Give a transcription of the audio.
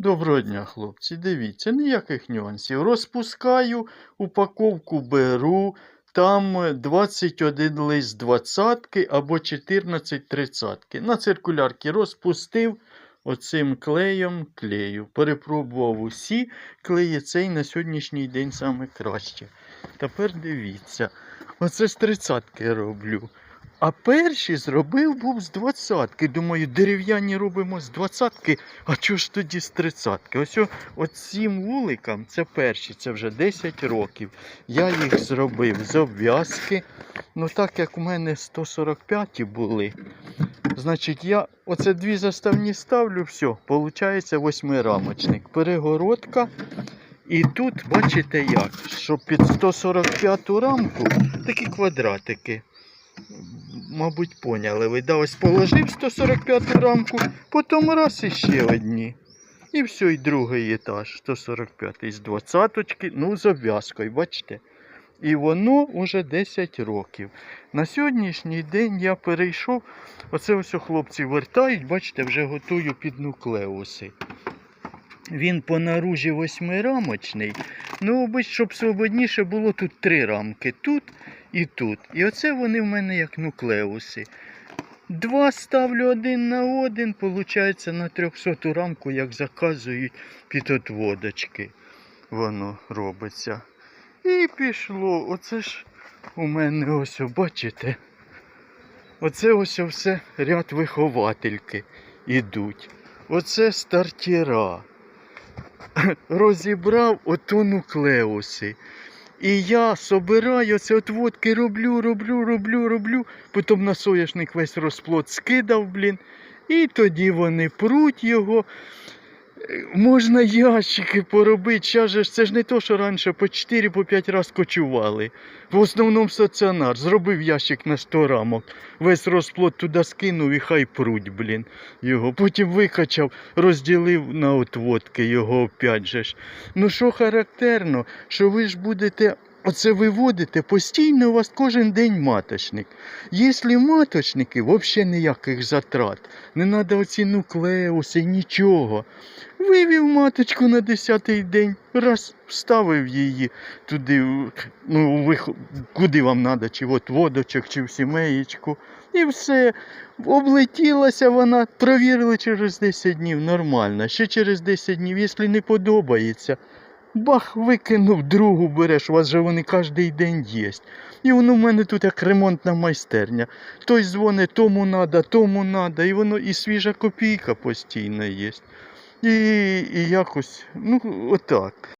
Доброго дня, хлопці. Дивіться, ніяких нюансів. Розпускаю, упаковку беру. Там е, 21 лист двадцятки або 14 тридцятки. На циркулярці розпустив оцим клеєм клею. Перепробував усі клеї. Цей на сьогоднішній день саме краще. Тепер дивіться. Оце з тридцятки роблю. А перші зробив був з двадцятки. Думаю, дерев'яні робимо з двадцятки, а чого ж тоді з тридцятки? Ось оцім вуликам, це перші, це вже 10 років. Я їх зробив з обв'язки. Ну так як у мене 145 були, значить я оце дві заставні ставлю, все, виходить восьмирамочник. Перегородка. І тут бачите як, що під 145 рамку такі квадратики мабуть, поняли. Да, ось положив 145 рамку, потім раз іще одні. І все, і другий етаж, 145 з двадцяточки, ну, з обв'язкою, бачите. І воно вже 10 років. На сьогоднішній день я перейшов, оце ось хлопці вертають, бачите, вже готую під нуклеуси. Він по наружі восьмирамочний. Ну, щоб свободніше було тут три рамки. Тут і тут. І оце вони в мене як нуклеуси. Два ставлю один на один, виходить на 300 рамку, як заказують під отводочки. Воно робиться. І пішло. Оце ж у мене ось, бачите? Оце ось все ряд виховательки ідуть. Оце стартера. Розібрав ото нуклеуси. І я собираю це отводки, роблю, роблю, роблю, роблю. Потім на соняшник весь розплод скидав, блін. І тоді вони пруть його. Можна ящики поробити. Щас ж це ж не то, що раніше по 4-5 разів кочували. В основному стаціонар. Зробив ящик на 100 рамок. Весь розплод туди скинув і хай пруть, блін. Його. Потім викачав, розділив на отводки його опять же ж. Ну що характерно, що ви ж будете оце виводите, постійно у вас кожен день маточник. Якщо маточники, взагалі ніяких затрат. Не треба оці нуклеуси, нічого. Вивів маточку на 10-й день, раз вставив її туди, ну, ви, куди вам треба, чи в отводочок, чи в сімеєчку. І все. Облетілася вона, провірили через 10 днів, нормально. Ще через 10 днів, якщо не подобається, бах, викинув, другу береш, у вас же вони кожен день є. І воно в мене тут як ремонтна майстерня. Той дзвонить, тому надо, тому надо, і воно і свіжа копійка постійно є. І, і якось, ну, отак.